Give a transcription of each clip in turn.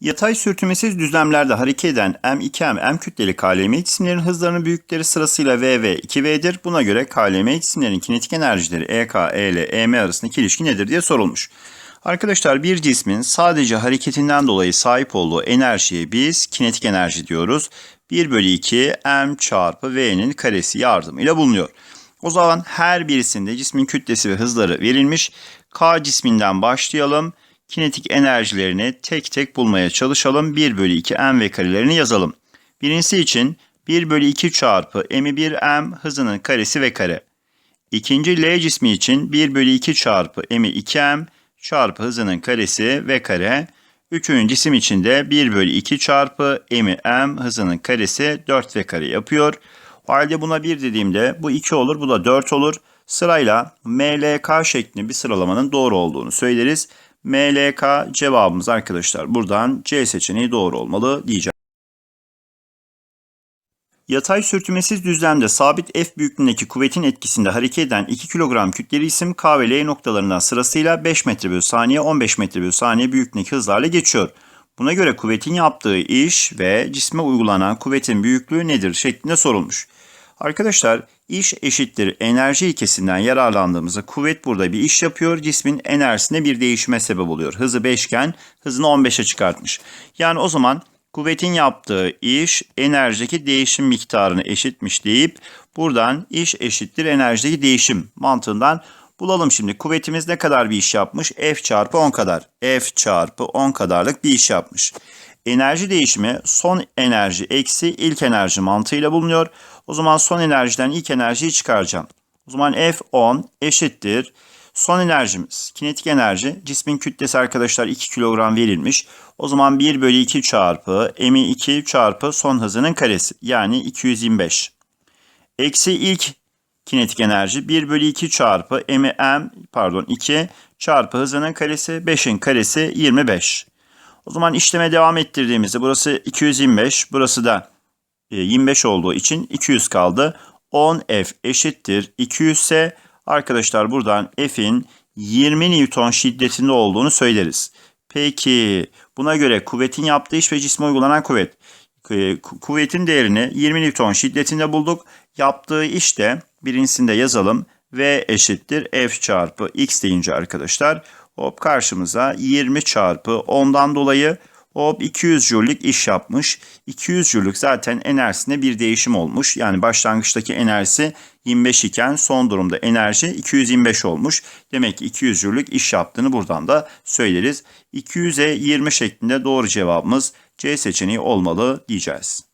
Yatay sürtünmesiz düzlemlerde hareket eden M2M, M kütleli KLM cisimlerin hızlarının büyükleri sırasıyla V ve 2V'dir. Buna göre KLM cisimlerin kinetik enerjileri EK, EL, EM arasındaki ilişki nedir diye sorulmuş. Arkadaşlar bir cismin sadece hareketinden dolayı sahip olduğu enerjiye biz kinetik enerji diyoruz. 1 bölü 2 M çarpı V'nin karesi yardımıyla bulunuyor. O zaman her birisinde cismin kütlesi ve hızları verilmiş. K cisminden başlayalım. Kinetik enerjilerini tek tek bulmaya çalışalım. 1 bölü 2 M ve karelerini yazalım. Birincisi için 1 bölü 2 çarpı M'i 1 M hızının karesi ve kare. İkinci L cismi için 1 bölü 2 çarpı M'i 2 M çarpı hızının karesi ve kare. Üçüncü cisim için de 1 bölü 2 çarpı M'i M hızının karesi 4 ve kare yapıyor. O halde buna 1 dediğimde bu 2 olur bu da 4 olur. Sırayla MLK şeklinde bir sıralamanın doğru olduğunu söyleriz. MLK cevabımız arkadaşlar buradan C seçeneği doğru olmalı diyeceğim. Yatay sürtünmesiz düzlemde sabit F büyüklüğündeki kuvvetin etkisinde hareket eden 2 kilogram kütleli isim K ve L noktalarından sırasıyla 5 metre bölü saniye 15 metre bölü saniye büyüklüğündeki hızlarla geçiyor. Buna göre kuvvetin yaptığı iş ve cisme uygulanan kuvvetin büyüklüğü nedir şeklinde sorulmuş. Arkadaşlar iş eşittir enerji ilkesinden yararlandığımızda kuvvet burada bir iş yapıyor. Cismin enerjisinde bir değişime sebep oluyor. Hızı 5 iken hızını 15'e çıkartmış. Yani o zaman kuvvetin yaptığı iş enerjideki değişim miktarını eşitmiş deyip buradan iş eşittir enerjideki değişim mantığından bulalım şimdi. Kuvvetimiz ne kadar bir iş yapmış? F çarpı 10 kadar. F çarpı 10 kadarlık bir iş yapmış. Enerji değişimi son enerji eksi ilk enerji mantığıyla bulunuyor. O zaman son enerjiden ilk enerjiyi çıkaracağım. O zaman F10 eşittir. Son enerjimiz kinetik enerji. Cismin kütlesi arkadaşlar 2 kilogram verilmiş. O zaman 1 bölü 2 çarpı m'i 2 çarpı son hızının karesi. Yani 225. Eksi ilk kinetik enerji 1 bölü 2 çarpı m'i m pardon 2 çarpı hızının karesi 5'in karesi 25. O zaman işleme devam ettirdiğimizde burası 225 burası da 25 e, olduğu için 200 kaldı. 10F eşittir 200 ise arkadaşlar buradan F'in 20 Newton şiddetinde olduğunu söyleriz. Peki buna göre kuvvetin yaptığı iş ve cisme uygulanan kuvvet. Kuvvetin değerini 20 Newton şiddetinde bulduk. Yaptığı iş de birincisinde yazalım. V eşittir F çarpı X deyince arkadaşlar hop karşımıza 20 çarpı 10'dan dolayı Hop 200 Joule'lik iş yapmış. 200 Joule'luk zaten enerjisinde bir değişim olmuş. Yani başlangıçtaki enerjisi 25 iken son durumda enerji 225 olmuş. Demek ki 200 Joule'lik iş yaptığını buradan da söyleriz. 200'e 20 şeklinde doğru cevabımız C seçeneği olmalı diyeceğiz.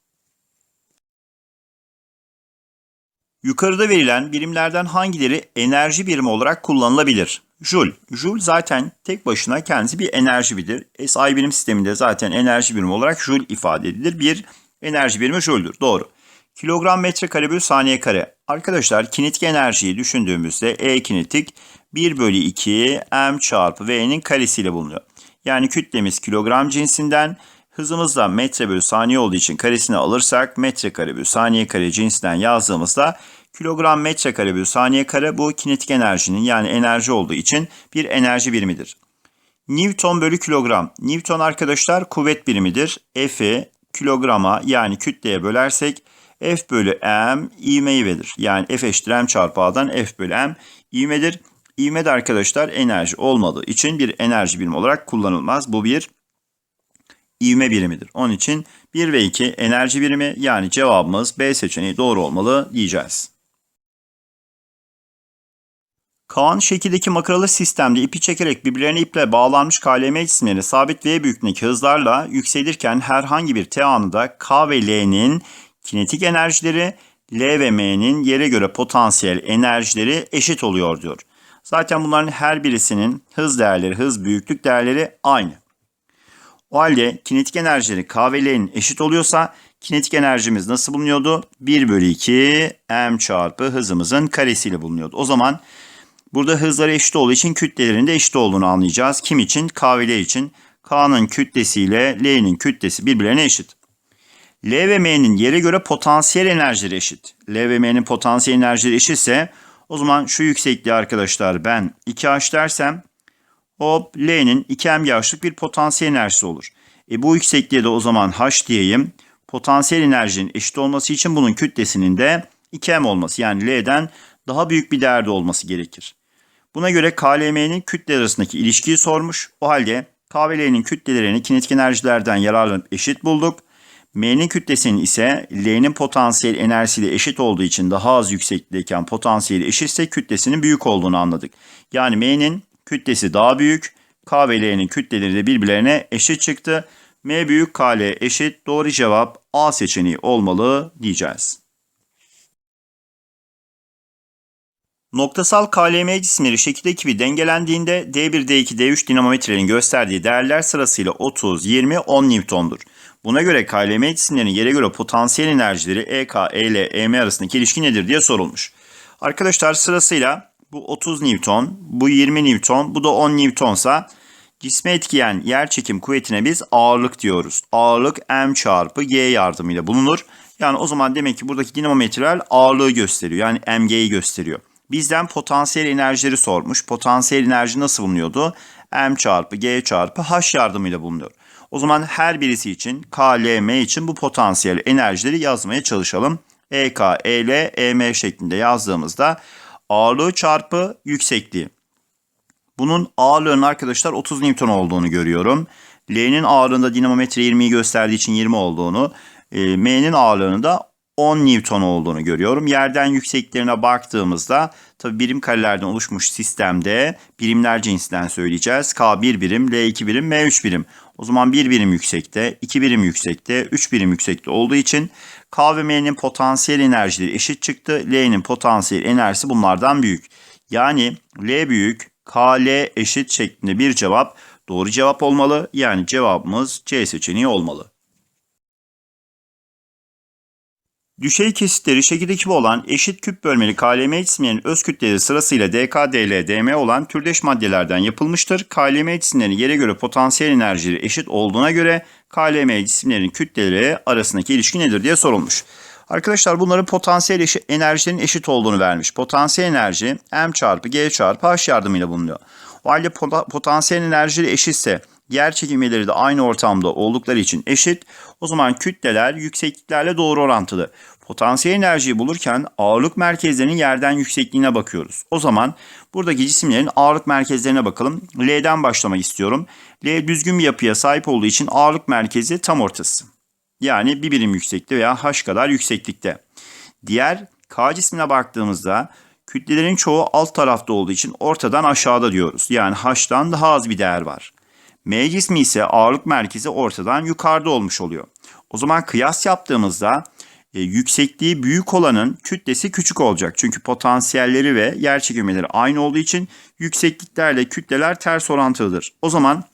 Yukarıda verilen birimlerden hangileri enerji birimi olarak kullanılabilir? Joule. Joule zaten tek başına kendisi bir enerji birimdir. SI birim sisteminde zaten enerji birimi olarak Joule ifade edilir. Bir enerji birimi Joule'dur. Doğru. Kilogram metre kare bölü saniye kare. Arkadaşlar kinetik enerjiyi düşündüğümüzde E kinetik 1 bölü 2 M çarpı V'nin karesiyle bulunuyor. Yani kütlemiz kilogram cinsinden hızımız da metre bölü saniye olduğu için karesini alırsak metre kare bölü saniye kare cinsinden yazdığımızda Kilogram metrekare bölü saniye kare bu kinetik enerjinin yani enerji olduğu için bir enerji birimidir. Newton bölü kilogram. Newton arkadaşlar kuvvet birimidir. F'i kilograma yani kütleye bölersek F bölü M ivmeyi verir. Yani F eşittir M çarpı A'dan F bölü M ivmedir. İvme de arkadaşlar enerji olmadığı için bir enerji birimi olarak kullanılmaz. Bu bir ivme birimidir. Onun için 1 ve 2 enerji birimi yani cevabımız B seçeneği doğru olmalı diyeceğiz. Kaan şekildeki makaralı sistemde ipi çekerek birbirlerine iple bağlanmış KLM cisimleri sabit V büyüklüğündeki hızlarla yükselirken herhangi bir T anında K ve L'nin kinetik enerjileri L ve M'nin yere göre potansiyel enerjileri eşit oluyor diyor. Zaten bunların her birisinin hız değerleri, hız büyüklük değerleri aynı. O halde kinetik enerjileri K ve L'nin eşit oluyorsa kinetik enerjimiz nasıl bulunuyordu? 1 bölü 2 M çarpı hızımızın karesiyle bulunuyordu. O zaman Burada hızları eşit olduğu için kütlelerin de eşit olduğunu anlayacağız. Kim için? K ve için. K'nın kütlesiyle L'nin kütlesi birbirlerine eşit. L ve M'nin yere göre potansiyel enerjileri eşit. L ve M'nin potansiyel enerjileri eşitse o zaman şu yüksekliği arkadaşlar ben 2H dersem hop L'nin 2 mg'lık bir potansiyel enerjisi olur. E bu yüksekliğe de o zaman H diyeyim. Potansiyel enerjinin eşit olması için bunun kütlesinin de 2m olması yani L'den daha büyük bir değerde olması gerekir. Buna göre KLM'nin kütle arasındaki ilişkiyi sormuş. O halde K ve L'nin kütlelerini kinetik enerjilerden yararlanıp eşit bulduk. M'nin kütlesinin ise L'nin potansiyel enerjisiyle eşit olduğu için daha az yükseklikteyken potansiyeli eşitse kütlesinin büyük olduğunu anladık. Yani M'nin kütlesi daha büyük, K ve L'nin kütleleri de birbirlerine eşit çıktı. M büyük KL eşit doğru cevap A seçeneği olmalı diyeceğiz. Noktasal KLM cisimleri şekil ekibi dengelendiğinde D1, D2, D3 dinamometrelerin gösterdiği değerler sırasıyla 30, 20, 10 Newton'dur. Buna göre KLM cisimlerinin yere göre potansiyel enerjileri EK, EL, EM arasındaki ilişki nedir diye sorulmuş. Arkadaşlar sırasıyla bu 30 Newton, bu 20 Newton, bu da 10 Newtonsa cisme etkileyen yer çekim kuvvetine biz ağırlık diyoruz. Ağırlık M çarpı G yardımıyla bulunur. Yani o zaman demek ki buradaki dinamometreler ağırlığı gösteriyor. Yani MG'yi gösteriyor. Bizden potansiyel enerjileri sormuş. Potansiyel enerji nasıl bulunuyordu? M çarpı G çarpı H yardımıyla bulunuyor. O zaman her birisi için K, L, M için bu potansiyel enerjileri yazmaya çalışalım. EK, EL, EM şeklinde yazdığımızda ağırlığı çarpı yüksekliği. Bunun ağırlığının arkadaşlar 30 Newton olduğunu görüyorum. L'nin ağırlığında dinamometre 20'yi gösterdiği için 20 olduğunu, e, M'nin ağırlığının da 10 Newton olduğunu görüyorum. Yerden yüksekliklerine baktığımızda tabi birim karelerden oluşmuş sistemde birimler cinsinden söyleyeceğiz. K 1 birim, L 2 birim, M 3 birim. O zaman 1 birim yüksekte, 2 birim yüksekte, 3 birim yüksekte olduğu için K ve M'nin potansiyel enerjileri eşit çıktı. L'nin potansiyel enerjisi bunlardan büyük. Yani L büyük, K, L eşit şeklinde bir cevap doğru cevap olmalı. Yani cevabımız C seçeneği olmalı. Düşey kesitleri şekil ekibi olan eşit küp bölmeli KLM cisimlerinin öz kütleleri sırasıyla DK, DL, DM olan türdeş maddelerden yapılmıştır. KLM cisimlerinin yere göre potansiyel enerjileri eşit olduğuna göre KLM cisimlerinin kütleleri arasındaki ilişki nedir diye sorulmuş. Arkadaşlar bunların potansiyel eşi, enerjilerin eşit olduğunu vermiş. Potansiyel enerji M çarpı G çarpı H yardımıyla bulunuyor. O halde potansiyel enerjileri eşitse yer çekimleri de aynı ortamda oldukları için eşit. O zaman kütleler yüksekliklerle doğru orantılı. Potansiyel enerjiyi bulurken ağırlık merkezlerinin yerden yüksekliğine bakıyoruz. O zaman buradaki cisimlerin ağırlık merkezlerine bakalım. L'den başlamak istiyorum. L düzgün bir yapıya sahip olduğu için ağırlık merkezi tam ortası. Yani bir birim yükseklikte veya H kadar yükseklikte. Diğer K cismine baktığımızda kütlelerin çoğu alt tarafta olduğu için ortadan aşağıda diyoruz. Yani H'tan daha az bir değer var. M cismi ise ağırlık merkezi ortadan yukarıda olmuş oluyor. O zaman kıyas yaptığımızda e, yüksekliği büyük olanın kütlesi küçük olacak. Çünkü potansiyelleri ve yer çekimleri aynı olduğu için yüksekliklerle kütleler ters orantılıdır. O zaman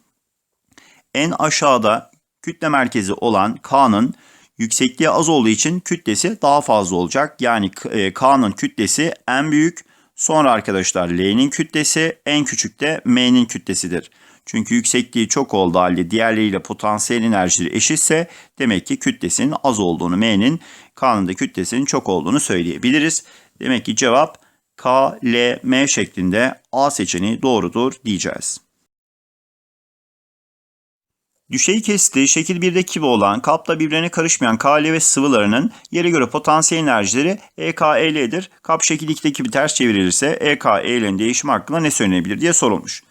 en aşağıda kütle merkezi olan K'nın yüksekliği az olduğu için kütlesi daha fazla olacak. Yani e, K'nın kütlesi en büyük, sonra arkadaşlar L'nin kütlesi en küçük de M'nin kütlesidir. Çünkü yüksekliği çok olduğu halde diğerleriyle potansiyel enerjileri eşitse demek ki kütlesinin az olduğunu M'nin K'nın kütlesinin çok olduğunu söyleyebiliriz. Demek ki cevap K, L, M şeklinde A seçeneği doğrudur diyeceğiz. Düşey kesitli şekil 1'deki gibi olan kapta birbirine karışmayan KL ve sıvılarının yere göre potansiyel enerjileri EKEL'dir. Kap şekil 2'deki gibi ters çevrilirse EKEL'in değişimi hakkında ne söylenebilir diye sorulmuş.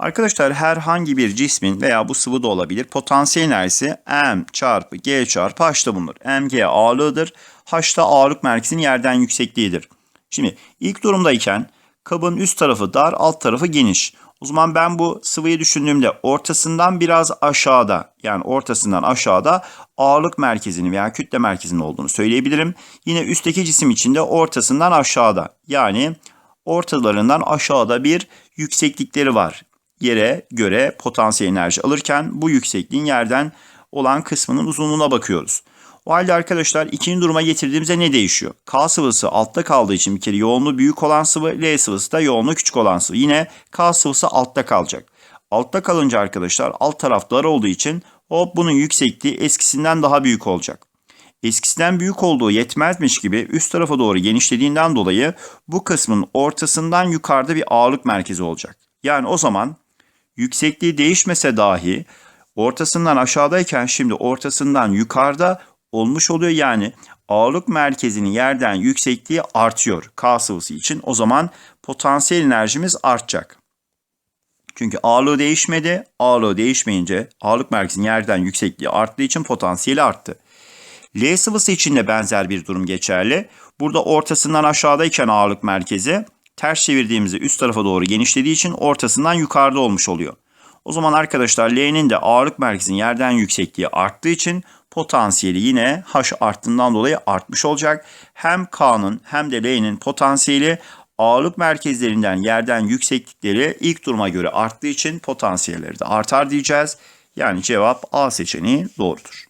Arkadaşlar herhangi bir cismin veya bu sıvı da olabilir potansiyel enerjisi M çarpı G çarpı H'ta bulunur. MG ağırlığıdır. H'ta ağırlık merkezinin yerden yüksekliğidir. Şimdi ilk durumdayken kabın üst tarafı dar alt tarafı geniş. O zaman ben bu sıvıyı düşündüğümde ortasından biraz aşağıda yani ortasından aşağıda ağırlık merkezini veya kütle merkezinin olduğunu söyleyebilirim. Yine üstteki cisim içinde ortasından aşağıda yani ortalarından aşağıda bir yükseklikleri var yere göre potansiyel enerji alırken bu yüksekliğin yerden olan kısmının uzunluğuna bakıyoruz. O halde arkadaşlar ikinci duruma getirdiğimizde ne değişiyor? K sıvısı altta kaldığı için bir kere yoğunluğu büyük olan sıvı, L sıvısı da yoğunluğu küçük olan sıvı. Yine K sıvısı altta kalacak. Altta kalınca arkadaşlar alt taraf dar olduğu için hop bunun yüksekliği eskisinden daha büyük olacak. Eskisinden büyük olduğu yetmezmiş gibi üst tarafa doğru genişlediğinden dolayı bu kısmın ortasından yukarıda bir ağırlık merkezi olacak. Yani o zaman yüksekliği değişmese dahi ortasından aşağıdayken şimdi ortasından yukarıda olmuş oluyor. Yani ağırlık merkezinin yerden yüksekliği artıyor K sıvısı için. O zaman potansiyel enerjimiz artacak. Çünkü ağırlığı değişmedi. Ağırlığı değişmeyince ağırlık merkezinin yerden yüksekliği arttığı için potansiyeli arttı. L sıvısı için de benzer bir durum geçerli. Burada ortasından aşağıdayken ağırlık merkezi ters çevirdiğimizde üst tarafa doğru genişlediği için ortasından yukarıda olmuş oluyor. O zaman arkadaşlar L'nin de ağırlık merkezinin yerden yüksekliği arttığı için potansiyeli yine H arttığından dolayı artmış olacak. Hem K'nın hem de L'nin potansiyeli ağırlık merkezlerinden yerden yükseklikleri ilk duruma göre arttığı için potansiyelleri de artar diyeceğiz. Yani cevap A seçeneği doğrudur.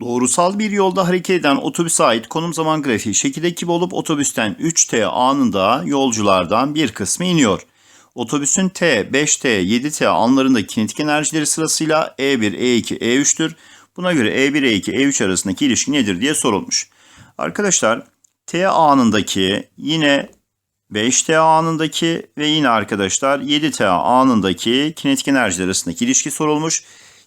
Doğrusal bir yolda hareket eden otobüse ait konum zaman grafiği şekilde gibi olup otobüsten 3T anında yolculardan bir kısmı iniyor. Otobüsün T, 5T, 7T anlarındaki kinetik enerjileri sırasıyla E E1, E2, E3'tür. Buna göre E E1, E2, E3 arasındaki ilişki nedir diye sorulmuş. Arkadaşlar T anındaki yine 5T anındaki ve yine arkadaşlar 7T anındaki kinetik enerjiler arasındaki ilişki sorulmuş.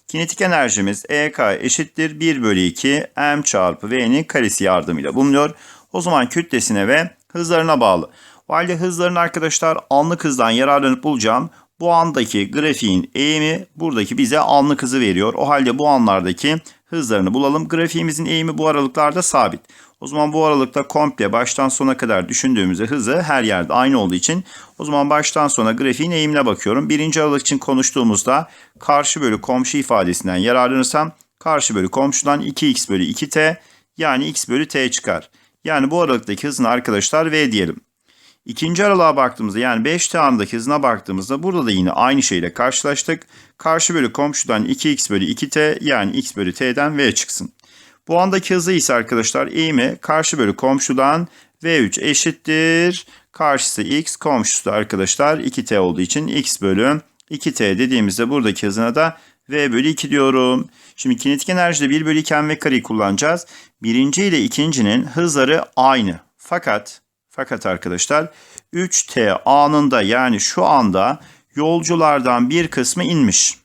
Kinetik enerjimiz EK eşittir 1 bölü 2 m çarpı v'nin karesi yardımıyla bulunuyor. O zaman kütlesine ve hızlarına bağlı. O halde hızlarını arkadaşlar anlık hızdan yararlanıp bulacağım. Bu andaki grafiğin eğimi buradaki bize anlık hızı veriyor. O halde bu anlardaki hızlarını bulalım. Grafiğimizin eğimi bu aralıklarda sabit. O zaman bu aralıkta komple baştan sona kadar düşündüğümüzde hızı her yerde aynı olduğu için o zaman baştan sona grafiğin eğimine bakıyorum. Birinci aralık için konuştuğumuzda karşı bölü komşu ifadesinden yararlanırsam karşı bölü komşudan 2x bölü 2t yani x bölü t çıkar. Yani bu aralıktaki hızını arkadaşlar v diyelim. İkinci aralığa baktığımızda yani 5t andaki hızına baktığımızda burada da yine aynı şeyle karşılaştık. Karşı bölü komşudan 2x bölü 2t yani x bölü t'den v çıksın. Bu andaki hızı ise arkadaşlar eğimi karşı bölü komşudan v3 eşittir. Karşısı x komşusu da arkadaşlar 2t olduğu için x bölü 2t dediğimizde buradaki hızına da v bölü 2 diyorum. Şimdi kinetik enerjide 1 bölü 2 v kareyi kullanacağız. Birinci ile ikincinin hızları aynı. Fakat fakat arkadaşlar 3t anında yani şu anda yolculardan bir kısmı inmiş.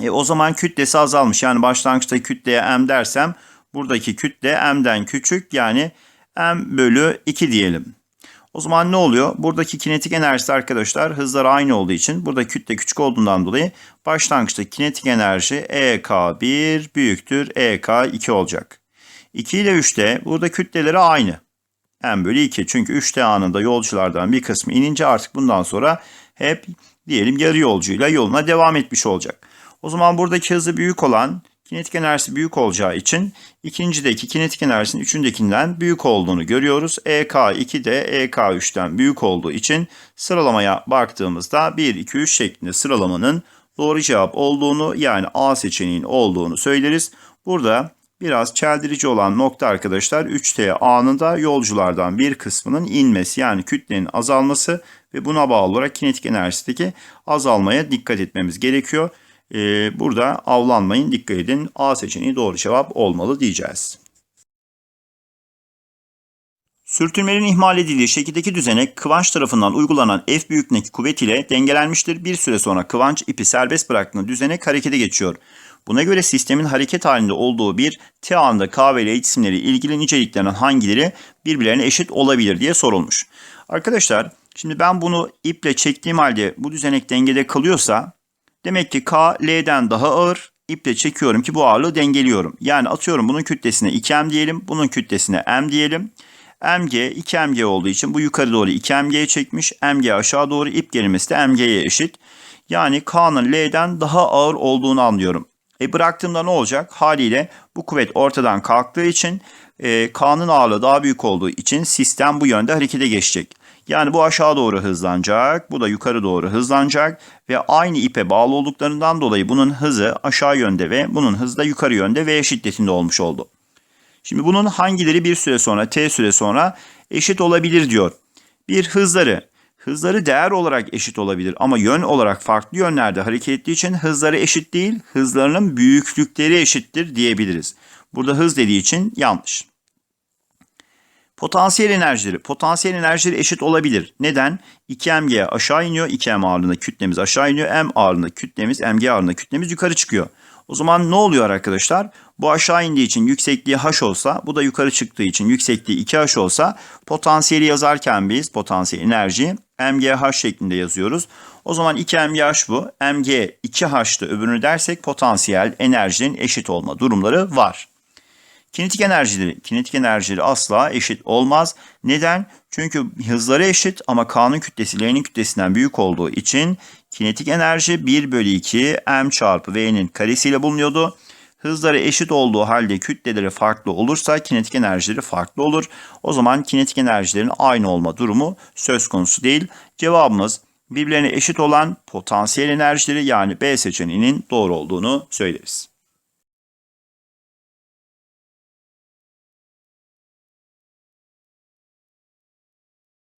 E, o zaman kütlesi azalmış. Yani başlangıçta kütleye m dersem buradaki kütle m'den küçük yani m bölü 2 diyelim. O zaman ne oluyor? Buradaki kinetik enerjisi arkadaşlar hızları aynı olduğu için burada kütle küçük olduğundan dolayı başlangıçta kinetik enerji EK1 büyüktür EK2 olacak. 2 ile 3'te burada kütleleri aynı. M bölü 2 çünkü 3T anında yolculardan bir kısmı inince artık bundan sonra hep diyelim yarı yolcuyla yoluna devam etmiş olacak. O zaman buradaki hızı büyük olan kinetik enerjisi büyük olacağı için ikincideki kinetik enerjisinin üçündekinden büyük olduğunu görüyoruz. EK2 de EK3'ten büyük olduğu için sıralamaya baktığımızda 1, 2, 3 şeklinde sıralamanın doğru cevap olduğunu yani A seçeneğin olduğunu söyleriz. Burada biraz çeldirici olan nokta arkadaşlar 3T anında yolculardan bir kısmının inmesi yani kütlenin azalması ve buna bağlı olarak kinetik enerjisindeki azalmaya dikkat etmemiz gerekiyor. Ee, burada avlanmayın dikkat edin A seçeneği doğru cevap olmalı diyeceğiz. Sürtünmenin ihmal edildiği şekildeki düzenek kıvanç tarafından uygulanan F büyüklüğündeki kuvvet ile dengelenmiştir. Bir süre sonra kıvanç ipi serbest bıraktığında düzenek harekete geçiyor. Buna göre sistemin hareket halinde olduğu bir T anında K ve L cisimleri ilgili niceliklerinden hangileri birbirlerine eşit olabilir diye sorulmuş. Arkadaşlar şimdi ben bunu iple çektiğim halde bu düzenek dengede kalıyorsa demek ki K L'den daha ağır. İple çekiyorum ki bu ağırlığı dengeliyorum. Yani atıyorum bunun kütlesine 2M diyelim. Bunun kütlesine M diyelim. MG 2MG olduğu için bu yukarı doğru 2MG'ye çekmiş. MG aşağı doğru ip gerilmesi de MG'ye eşit. Yani K'nın L'den daha ağır olduğunu anlıyorum. E bıraktığımda ne olacak? Haliyle bu kuvvet ortadan kalktığı için e, K'nın ağırlığı daha büyük olduğu için sistem bu yönde harekete geçecek. Yani bu aşağı doğru hızlanacak, bu da yukarı doğru hızlanacak ve aynı ipe bağlı olduklarından dolayı bunun hızı aşağı yönde ve bunun hızı da yukarı yönde V şiddetinde olmuş oldu. Şimdi bunun hangileri bir süre sonra, t süre sonra eşit olabilir diyor. Bir hızları, hızları değer olarak eşit olabilir ama yön olarak farklı yönlerde hareket ettiği için hızları eşit değil, hızlarının büyüklükleri eşittir diyebiliriz. Burada hız dediği için yanlış. Potansiyel enerjileri. Potansiyel enerjileri eşit olabilir. Neden? 2mg aşağı iniyor. 2m ağırlığında kütlemiz aşağı iniyor. m ağırlığında kütlemiz, mg ağırlığında kütlemiz yukarı çıkıyor. O zaman ne oluyor arkadaşlar? Bu aşağı indiği için yüksekliği h olsa, bu da yukarı çıktığı için yüksekliği 2h olsa potansiyeli yazarken biz potansiyel enerji mgh şeklinde yazıyoruz. O zaman 2mgh bu. mg 2h'tı öbürünü dersek potansiyel enerjinin eşit olma durumları var. Kinetik enerjileri, kinetik enerjileri asla eşit olmaz. Neden? Çünkü hızları eşit ama K'nın kütlesi L'nin kütlesinden büyük olduğu için kinetik enerji 1 bölü 2 m çarpı V'nin karesiyle bulunuyordu. Hızları eşit olduğu halde kütleleri farklı olursa kinetik enerjileri farklı olur. O zaman kinetik enerjilerin aynı olma durumu söz konusu değil. Cevabımız birbirlerine eşit olan potansiyel enerjileri yani B seçeneğinin doğru olduğunu söyleriz.